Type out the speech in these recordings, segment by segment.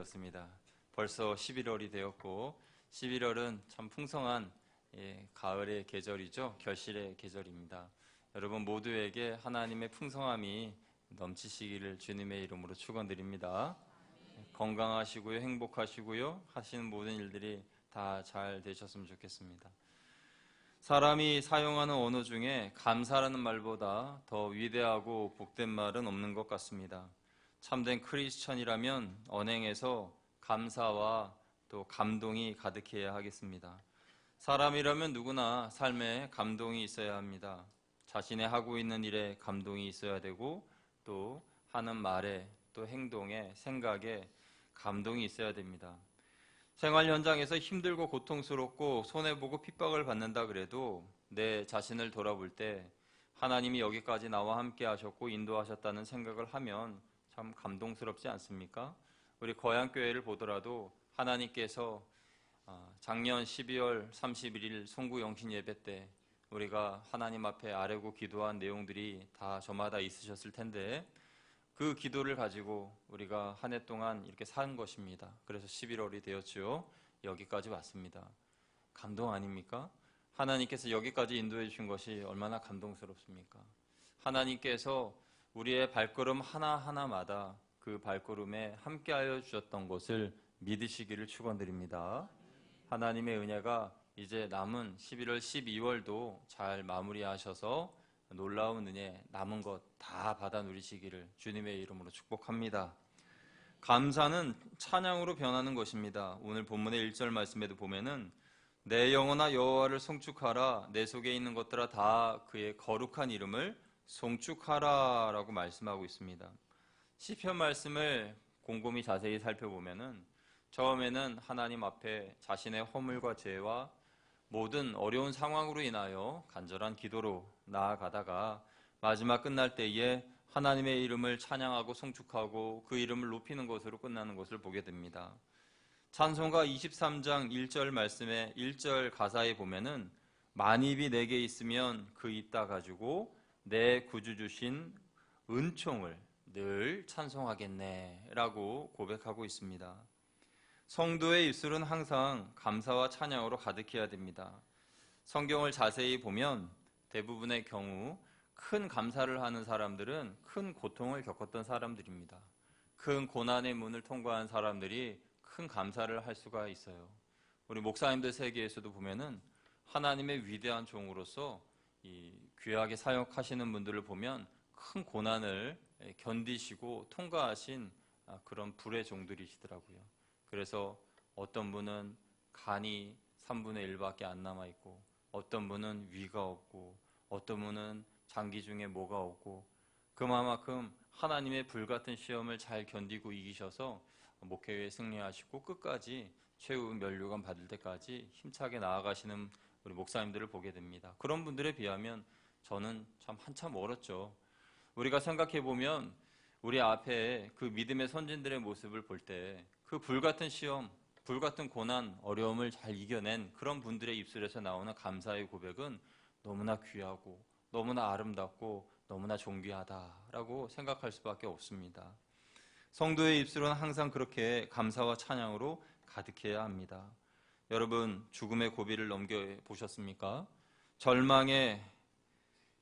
되었습니다. 벌써 11월이 되었고 11월은 참 풍성한 예, 가을의 계절이죠. 결실의 계절입니다. 여러분 모두에게 하나님의 풍성함이 넘치시기를 주님의 이름으로 축원드립니다. 건강하시고요, 행복하시고요, 하시는 모든 일들이 다 잘 되셨으면 좋겠습니다. 사람이 사용하는 언어 중에 감사라는 말보다 더 위대하고 복된 말은 없는 것 같습니다. 참된 크리스천이라면 언행에서 감사와 또 감동이 가득해야 하겠습니다. 사람이라면 누구나 삶에 감동이 있어야 합니다. 자신의 하고 있는 일에 감동이 있어야 되고 또 하는 말에 또 행동에 생각에 감동이 있어야 됩니다. 생활 현장에서 힘들고 고통스럽고 손해보고 핍박을 받는다 그래도 내 자신을 돌아볼 때 하나님이 여기까지 나와 함께 하셨고 인도하셨다는 생각을 하면 참 감동스럽지 않습니까? 우리 거양교회를 보더라도 하나님께서 아, 작년 12월 31일 송구 영신 예배 때 우리가 하나님 앞에 아뢰고 기도한 내용들이 다 저마다 있으셨을 텐데 그 기도를 가지고 우리가 한 해 동안 이렇게 산 것입니다. 그래서 11월이 되었죠. 여기까지 왔습니다. 감동 아닙니까? 하나님께서 여기까지 인도해 주신 것이 얼마나 감동스럽습니까? 하나님께서 우리의 발걸음 하나하나마다 그 발걸음에 함께하여 주셨던 것을 믿으시기를 축원드립니다. 하나님의 은혜가 이제 남은 11월, 12월도 잘 마무리하셔서 놀라운 은혜 남은 것 다 받아 누리시기를 주님의 이름으로 축복합니다. 감사는 찬양으로 변하는 것입니다. 오늘 본문의 1절 말씀에도 보면은 내 영혼아 여호와를 송축하라 내 속에 있는 것들아 다 그의 거룩한 이름을 송축하라라고 말씀하고 있습니다. 시편 말씀을 곰곰이 자세히 살펴보면은 처음에는 하나님 앞에 자신의 허물과 죄와 모든 어려운 상황으로 인하여 간절한 기도로 나아가다가 마지막 끝날 때에 하나님의 이름을 찬양하고 송축하고 그 이름을 높이는 것으로 끝나는 것을 보게 됩니다. 찬송가 23장 1절 말씀에 1절 가사에 보면은 만입이 내게 있으면 그 있다 가지고 내 구주 주신 은총을 늘 찬송하겠네라고 고백하고 있습니다. 성도의 입술은 항상 감사와 찬양으로 가득해야 됩니다. 성경을 자세히 보면 대부분의 경우 큰 감사를 하는 사람들은 큰 고통을 겪었던 사람들입니다. 큰 고난의 문을 통과한 사람들이 큰 감사를 할 수가 있어요. 우리 목사님들 세계에서도 보면은 하나님의 위대한 종으로서 이 귀하게 사역하시는 분들을 보면 큰 고난을 견디시고 통과하신 아, 그런 불의 종들이시더라고요. 그래서 어떤 분은 간이 3분의 1밖에 안 남아 있고 어떤 분은 위가 없고 어떤 분은 장기 중에 뭐가 없고 그만큼 하나님의 불같은 시험을 잘 견디고 이기셔서 목회에 승리하시고 끝까지 최후 면류관 받을 때까지 힘차게 나아가시는 우리 목사님들을 보게 됩니다. 그런 분들에 비하면 저는 참 한참 멀었죠. 우리가 생각해 보면 우리 앞에 그 믿음의 선진들의 모습을 볼 때 그 불같은 시험, 불같은 고난, 어려움을 잘 이겨낸 그런 분들의 입술에서 나오는 감사의 고백은 너무나 귀하고 너무나 아름답고 너무나 존귀하다라고 생각할 수밖에 없습니다. 성도의 입술은 항상 그렇게 감사와 찬양으로 가득해야 합니다. 여러분 죽음의 고비를 넘겨 보셨습니까? 절망의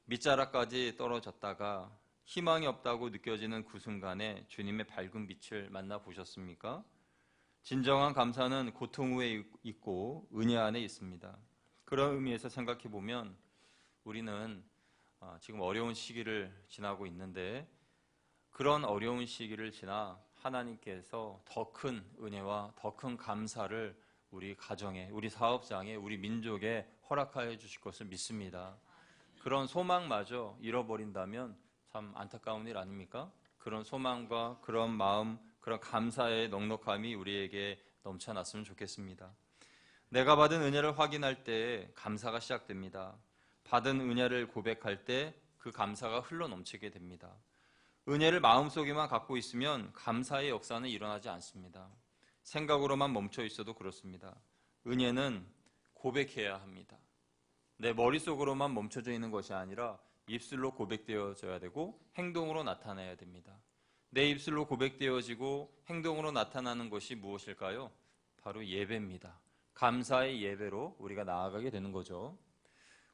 밑자락까지 떨어졌다가 희망이 없다고 느껴지는 그 순간에 주님의 밝은 빛을 만나 보셨습니까? 진정한 감사는 고통 후에 있고 은혜 안에 있습니다. 그런 의미에서 생각해 보면 우리는 어, 지금 어려운 시기를 지나고 있는데 그런 어려운 시기를 지나 하나님께서 더 큰 은혜와 더 큰 감사를 우리 가정에, 우리 사업장에, 우리 민족에 허락하여 주실 것을 믿습니다. 그런 소망마저 잃어버린다면 참 안타까운 일 아닙니까? 그런 소망과 그런 마음, 그런 감사의 넉넉함이 우리에게 넘쳐났으면 좋겠습니다. 내가 받은 은혜를 확인할 때 감사가 시작됩니다. 받은 은혜를 고백할 때 그 감사가 흘러 넘치게 됩니다. 은혜를 마음속에만 갖고 있으면 감사의 역사는 일어나지 않습니다. 생각으로만 멈춰 있어도 그렇습니다. 은혜는 고백해야 합니다. 내 머릿속으로만 멈춰져 있는 것이 아니라 입술로 고백되어져야 되고 행동으로 나타내야 됩니다. 내 입술로 고백되어지고 행동으로 나타나는 것이 무엇일까요? 바로 예배입니다. 감사의 예배로 우리가 나아가게 되는 거죠.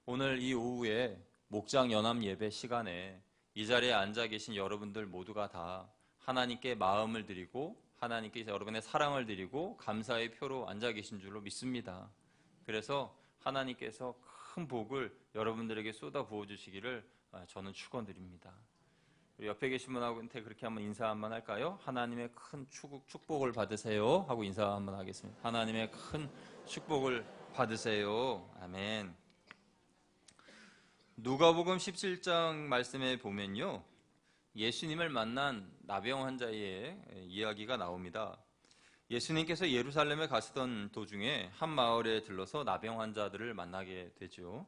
오늘 이 오후에 목장 연합 예배 시간에 이 자리에 앉아 계신 여러분들 모두가 다 하나님께 마음을 드리고 하나님께 여러분의 사랑을 드리고 감사의 표로 앉아 계신 줄로 믿습니다. 그래서 하나님께서 큰 복을 여러분들에게 쏟아 부어 주시기를 아, 저는 축원드립니다. 옆에 계신 분한테 그렇게 한번 인사 한번 할까요? 하나님의 큰 축, 축복을 받으세요 하고 인사 한번 하겠습니다. 하나님의 큰 축복을 받으세요. 아멘. 누가복음 17장 말씀에 보면요. 예수님을 만난 나병 환자의 이야기가 나옵니다. 예수님께서 예루살렘에 가시던 도중에 한 마을에 들러서 나병 환자들을 만나게 되죠.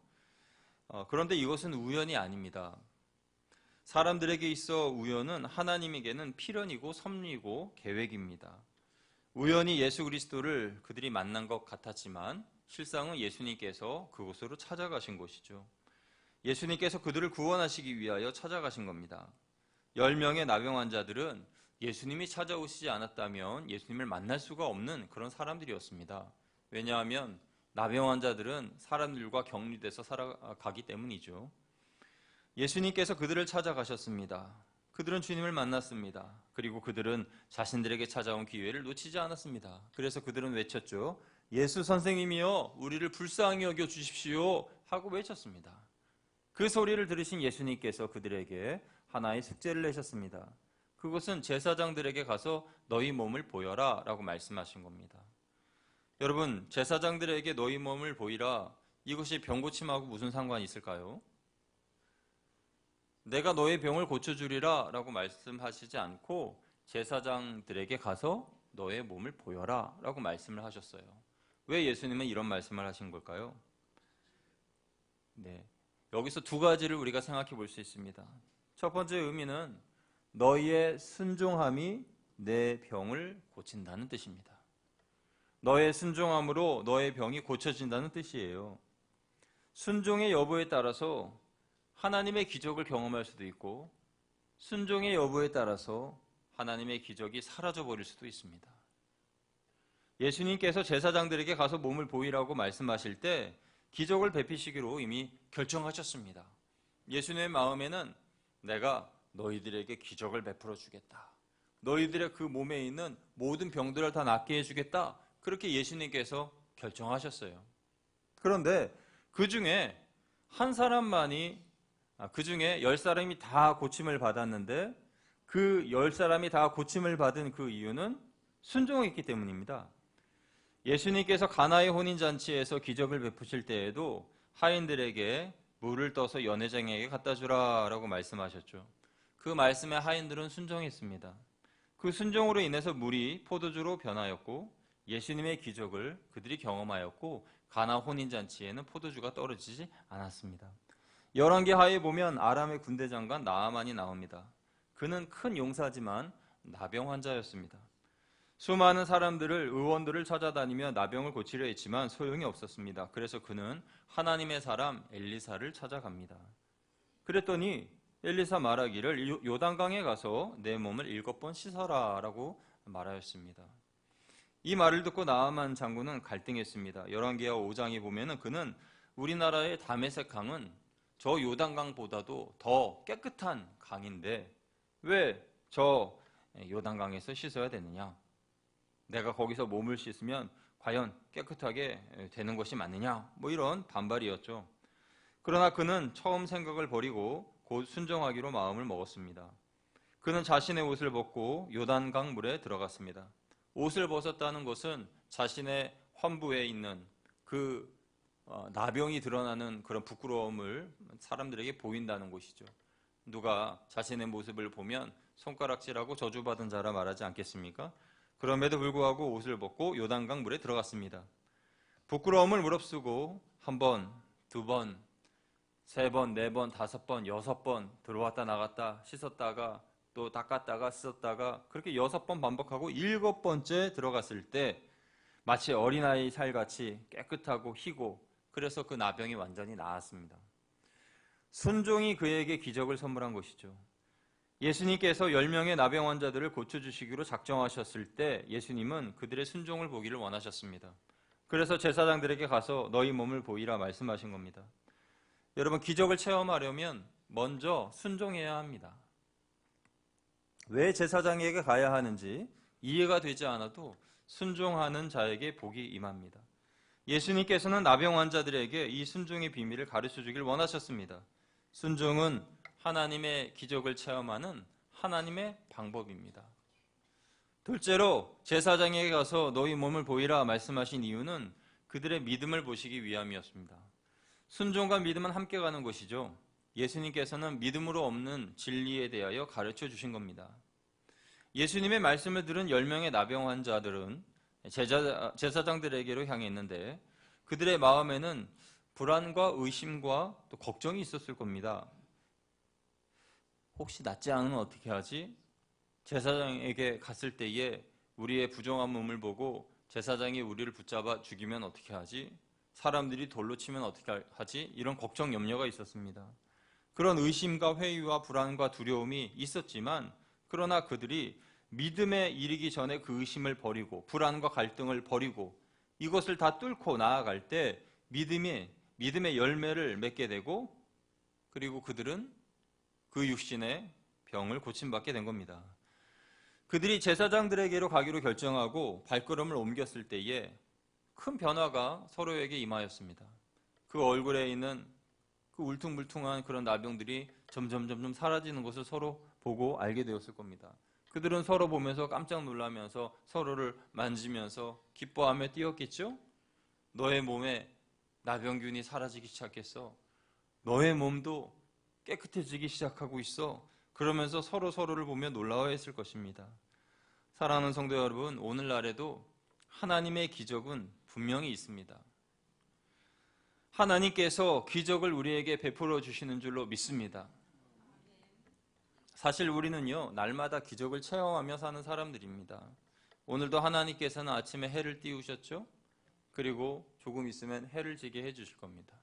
어, 그런데 이것은 우연이 아닙니다. 사람들에게 있어 우연은 하나님에게는 필연이고 섭리고 계획입니다. 우연히 예수 그리스도를 그들이 만난 것 같았지만 실상은 예수님께서 그곳으로 찾아가신 것이죠. 예수님께서 그들을 구원하시기 위하여 찾아가신 겁니다. 10명의 나병 환자들은 예수님이 찾아오시지 않았다면 예수님을 만날 수가 없는 그런 사람들이었습니다. 왜냐하면 나병 환자들은 사람들과 격리돼서 살아가기 때문이죠. 예수님께서 그들을 찾아가셨습니다. 그들은 주님을 만났습니다. 그리고 그들은 자신들에게 찾아온 기회를 놓치지 않았습니다. 그래서 그들은 외쳤죠. 예수 선생님이여, 우리를 불쌍히 여겨 주십시오. 하고 외쳤습니다. 그 소리를 들으신 예수님께서 그들에게 하나의 숙제를 내셨습니다. 그것은 제사장들에게 가서 너희 몸을 보여라 라고 말씀하신 겁니다. 여러분, 제사장들에게 너희 몸을 보이라 이것이 병 고침하고 무슨 상관이 있을까요? 내가 너의 병을 고쳐주리라 라고 말씀하시지 않고 제사장들에게 가서 너의 몸을 보여라 라고 말씀을 하셨어요. 왜 예수님은 이런 말씀을 하신 걸까요? 네. 여기서 두 가지를 우리가 생각해 볼 수 있습니다. 첫 번째 의미는 너희의 순종함이 내 병을 고친다는 뜻입니다. 너의 순종함으로 너의 병이 고쳐진다는 뜻이에요. 순종의 여부에 따라서 하나님의 기적을 경험할 수도 있고 순종의 여부에 따라서 하나님의 기적이 사라져 버릴 수도 있습니다. 예수님께서 제사장들에게 가서 몸을 보이라고 말씀하실 때 기적을 베피시기로 이미 결정하셨습니다. 예수님의 마음에는 내가 너희들에게 기적을 베풀어 주겠다. 너희들의 그 몸에 있는 모든 병들을 다 낫게 해주겠다. 그렇게 예수님께서 결정하셨어요. 그런데 그 중에 한 사람만이 아, 그 중에 열 사람이 다 고침을 받았는데 그 열 사람이 다 고침을 받은 그 이유는 순종했기 때문입니다. 예수님께서 가나의 혼인 잔치에서 기적을 베푸실 때에도 하인들에게 물을 떠서 연회장에게 갖다 주라라고 말씀하셨죠. 그 말씀에 하인들은 순종했습니다. 그 순종으로 인해서 물이 포도주로 변하였고 예수님의 기적을 그들이 경험하였고 가나 혼인 잔치에는 포도주가 떨어지지 않았습니다. 열왕기 하에 보면 아람의 군대 장관 나아만이 나옵니다. 그는 큰 용사지만 나병 환자였습니다. 수많은 사람들을 의원들을 찾아다니며 나병을 고치려 했지만 소용이 없었습니다. 그래서 그는 하나님의 사람 엘리사를 찾아갑니다. 그랬더니 엘리사 말하기를 요단강에 가서 내 몸을 일곱 번 씻어라라고 말하였습니다. 이 말을 듣고 나아만 장군은 갈등했습니다. 열왕기하 5장에 보면은 그는 우리나라의 다메섹 강은 저 요단강보다도 더 깨끗한 강인데 왜 저 요단강에서 씻어야 되느냐? 내가 거기서 몸을 씻으면 과연 깨끗하게 되는 것이 맞느냐? 뭐 이런 반발이었죠. 그러나 그는 처음 생각을 버리고 곧 순종하기로 마음을 먹었습니다. 그는 자신의 옷을 벗고 요단강 물에 들어갔습니다. 옷을 벗었다는 것은 자신의 환부에 있는 그 어, 나병이 드러나는 그런 부끄러움을 사람들에게 보인다는 것이죠. 누가 자신의 모습을 보면 손가락질하고 저주받은 자라 말하지 않겠습니까? 그럼에도 불구하고 옷을 벗고 요단강 물에 들어갔습니다. 부끄러움을 무릅쓰고 한 번, 두 번, 세 번, 네 번, 다섯 번, 여섯 번 들어왔다 나갔다 씻었다가 또 닦았다가 씻었다가 그렇게 여섯 번 반복하고 일곱 번째 들어갔을 때 마치 어린아이 살같이 깨끗하고 희고 그래서 그 나병이 완전히 나았습니다. 순종이 그에게 기적을 선물한 것이죠. 예수님께서 10명의 나병 환자들을 고쳐주시기로 작정하셨을 때 예수님은 그들의 순종을 보기를 원하셨습니다. 그래서 제사장들에게 가서 너희 몸을 보이라 말씀하신 겁니다. 여러분, 기적을 체험하려면 먼저 순종해야 합니다. 왜 제사장에게 가야 하는지 이해가 되지 않아도 순종하는 자에게 복이 임합니다. 예수님께서는 나병 환자들에게 이 순종의 비밀을 가르쳐 주길 원하셨습니다. 순종은 하나님의 기적을 체험하는 하나님의 방법입니다. 둘째로 제사장에게 가서 너희 몸을 보이라 말씀하신 이유는 그들의 믿음을 보시기 위함이었습니다. 순종과 믿음은 함께 가는 것이죠. 예수님께서는 믿음으로 없는 진리에 대하여 가르쳐 주신 겁니다. 예수님의 말씀을 들은 10명의 나병 환자들은 제자, 제사장들에게로 향했는데 그들의 마음에는 불안과 의심과 또 걱정이 있었을 겁니다. 혹시 낫지 않으면 어떻게 하지? 제사장에게 갔을 때에 우리의 부정한 몸을 보고 제사장이 우리를 붙잡아 죽이면 어떻게 하지? 사람들이 돌로 치면 어떻게 하지? 이런 걱정 염려가 있었습니다. 그런 의심과 회의와 불안과 두려움이 있었지만 그러나 그들이 믿음에 이르기 전에 그 의심을 버리고 불안과 갈등을 버리고 이것을 다 뚫고 나아갈 때 믿음이 믿음의 열매를 맺게 되고 그리고 그들은 그 육신의 병을 고침받게 된 겁니다. 그들이 제사장들에게로 가기로 결정하고 발걸음을 옮겼을 때에 큰 변화가 서로에게 임하였습니다. 그 얼굴에 있는 그 울퉁불퉁한 그런 나병들이 점점 점점 사라지는 것을 서로 보고 알게 되었을 겁니다. 그들은 서로 보면서 깜짝 놀라면서 서로를 만지면서 기뻐하며 뛰었겠죠? 너의 몸에 나병균이 사라지기 시작했어. 너의 몸도 깨끗해지기 시작하고 있어. 그러면서 서로 서로를 보며 놀라워했을 것입니다. 사랑하는 성도 여러분, 오늘날에도 하나님의 기적은 분명히 있습니다. 하나님께서 기적을 우리에게 베풀어 주시는 줄로 믿습니다. 사실 우리는요, 날마다 기적을 체험하며 사는 사람들입니다. 오늘도 하나님께서는 아침에 해를 띄우셨죠? 그리고 조금 있으면 해를 지게 해주실 겁니다.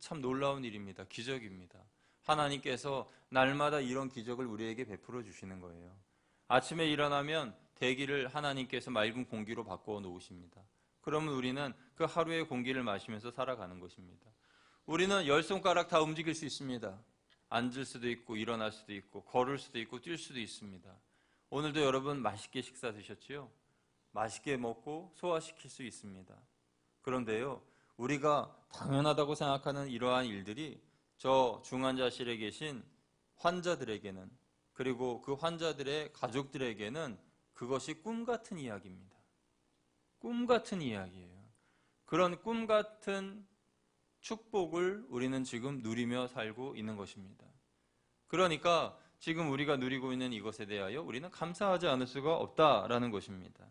참 놀라운 일입니다. 기적입니다. 하나님께서 날마다 이런 기적을 우리에게 베풀어 주시는 거예요. 아침에 일어나면 대기를 하나님께서 맑은 공기로 바꿔 놓으십니다. 그러면 우리는 그 하루의 공기를 마시면서 살아가는 것입니다. 우리는 열 손가락 다 움직일 수 있습니다. 앉을 수도 있고 일어날 수도 있고 걸을 수도 있고 뛸 수도 있습니다. 오늘도 여러분 맛있게 식사 드셨지요? 맛있게 먹고 소화시킬 수 있습니다. 그런데요, 우리가 당연하다고 생각하는 이러한 일들이 저 중환자실에 계신 환자들에게는 그리고 그 환자들의 가족들에게는 그것이 꿈 같은 이야기입니다. 꿈 같은 이야기예요. 그런 꿈 같은 축복을 우리는 지금 누리며 살고 있는 것입니다. 그러니까 지금 우리가 누리고 있는 이것에 대하여 우리는 감사하지 않을 수가 없다라는 것입니다.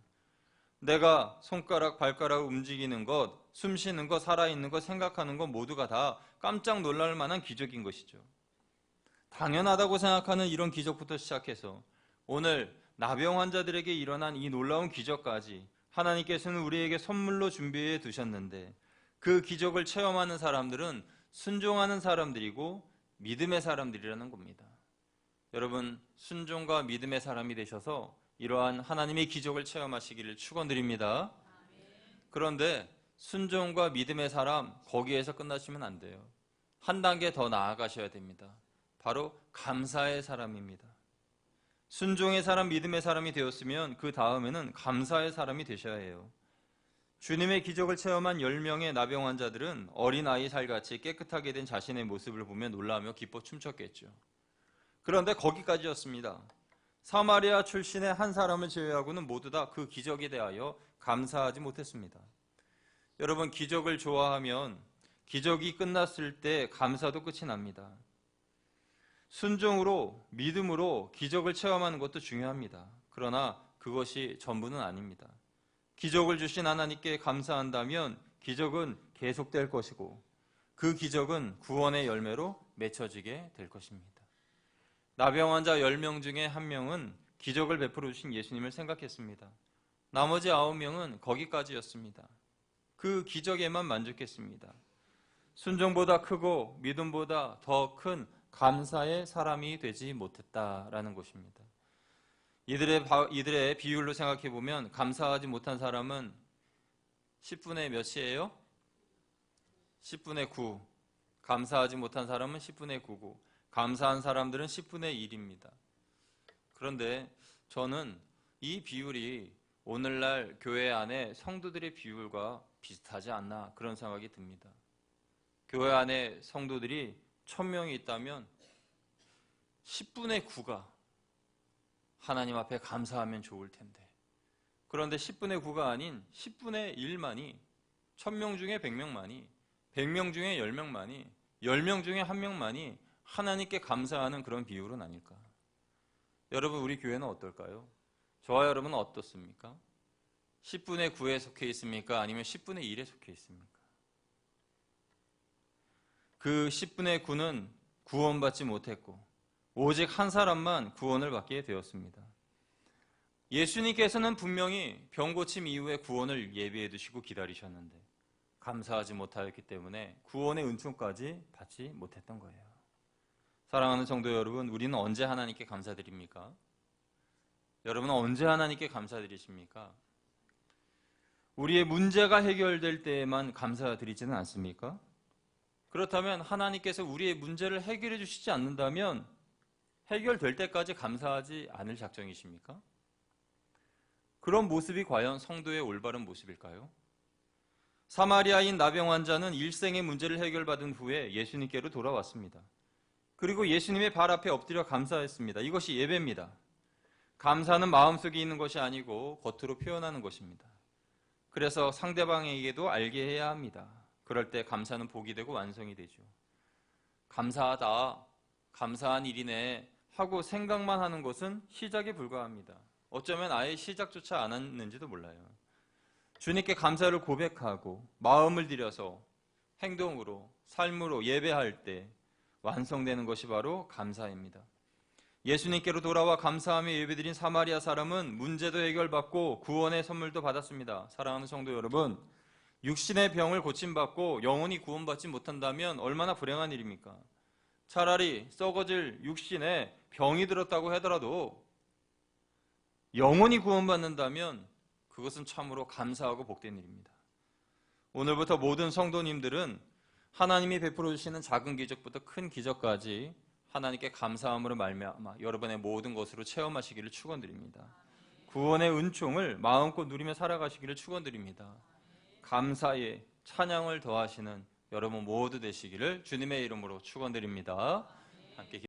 내가 손가락, 발가락 움직이는 것, 숨 쉬는 것, 살아있는 것, 생각하는 것 모두가 다 깜짝 놀랄 만한 기적인 것이죠. 당연하다고 생각하는 이런 기적부터 시작해서 오늘 나병 환자들에게 일어난 이 놀라운 기적까지 하나님께서는 우리에게 선물로 준비해 두셨는데 그 기적을 체험하는 사람들은 순종하는 사람들이고 믿음의 사람들이라는 겁니다. 여러분, 순종과 믿음의 사람이 되셔서 이러한 하나님의 기적을 체험하시기를 축원드립니다. 그런데 순종과 믿음의 사람 거기에서 끝나시면 안 돼요. 한 단계 더 나아가셔야 됩니다. 바로 감사의 사람입니다. 순종의 사람, 믿음의 사람이 되었으면 그 다음에는 감사의 사람이 되셔야 해요. 주님의 기적을 체험한 10명의 나병 환자들은 어린아이 살같이 깨끗하게 된 자신의 모습을 보며 놀라며 기뻐 춤췄겠죠. 그런데 거기까지였습니다. 사마리아 출신의 한 사람을 제외하고는 모두 다 그 기적에 대하여 감사하지 못했습니다. 여러분, 기적을 좋아하면 기적이 끝났을 때 감사도 끝이 납니다. 순종으로, 믿음으로 기적을 체험하는 것도 중요합니다. 그러나 그것이 전부는 아닙니다. 기적을 주신 하나님께 감사한다면 기적은 계속될 것이고 그 기적은 구원의 열매로 맺혀지게 될 것입니다. 나병 환자 10명 중에 한 명은 기적을 베풀어 주신 예수님을 생각했습니다. 나머지 9명은 거기까지였습니다. 그 기적에만 만족했습니다. 순종보다 크고 믿음보다 더 큰 감사의 사람이 되지 못했다라는 것입니다. 이들의, 바- 이들의 비율로 생각해 보면 감사하지 못한 사람은 10분의 몇이에요? 10분의 9. 감사하지 못한 사람은 10분의 9고, 감사한 사람들은 10분의 1입니다. 그런데 저는 이 비율이 오늘날 교회 안에 성도들의 비율과 비슷하지 않나 그런 생각이 듭니다. 교회 안에 성도들이 1000명이 있다면 10분의 9가 하나님 앞에 감사하면 좋을 텐데. 그런데 10분의 9가 아닌 10분의 1만이 1000명 중에 100명만이 100명 중에 10명만이 10명 중에 1명만이 하나님께 감사하는 그런 비율은 아닐까? 여러분 우리 교회는 어떨까요? 저와 여러분은 어떻습니까? 10분의 9에 속해 있습니까? 아니면 10분의 1에 속해 있습니까? 그 10분의 9는 구원받지 못했고 오직 한 사람만 구원을 받게 되었습니다. 예수님께서는 분명히 병 고침 이후에 구원을 예비해 두시고 기다리셨는데 감사하지 못하였기 때문에 구원의 은총까지 받지 못했던 거예요. 사랑하는 성도 여러분, 우리는 언제 하나님께 감사드립니까? 여러분은 언제 하나님께 감사드리십니까? 우리의 문제가 해결될 때에만 감사드리지는 않습니까? 그렇다면 하나님께서 우리의 문제를 해결해 주시지 않는다면 해결될 때까지 감사하지 않을 작정이십니까? 그런 모습이 과연 성도의 올바른 모습일까요? 사마리아인 나병 환자는 일생의 문제를 해결받은 후에 예수님께로 돌아왔습니다. 그리고 예수님의 발 앞에 엎드려 감사했습니다. 이것이 예배입니다. 감사는 마음속에 있는 것이 아니고 겉으로 표현하는 것입니다. 그래서 상대방에게도 알게 해야 합니다. 그럴 때 감사는 복이 되고 완성이 되죠. 감사하다, 감사한 일이네 하고 생각만 하는 것은 시작에 불과합니다. 어쩌면 아예 시작조차 안 했는지도 몰라요. 주님께 감사를 고백하고 마음을 들여서 행동으로, 삶으로 예배할 때 완성되는 것이 바로 감사입니다. 예수님께로 돌아와 감사하며 예배드린 사마리아 사람은 문제도 해결받고 구원의 선물도 받았습니다. 사랑하는 성도 여러분, 육신의 병을 고침받고 영혼이 구원받지 못한다면 얼마나 불행한 일입니까? 차라리 썩어질 육신에 병이 들었다고 하더라도 영혼이 구원받는다면 그것은 참으로 감사하고 복된 일입니다. 오늘부터 모든 성도님들은 하나님이 베풀어 주시는 작은 기적부터 큰 기적까지 하나님께 감사함으로 말미암아 여러분의 모든 것으로 체험하시기를 축원드립니다. 구원의 은총을 마음껏 누리며 살아가시기를 축원드립니다. 감사에 찬양을 더하시는 여러분 모두 되시기를 주님의 이름으로 축원드립니다. 함께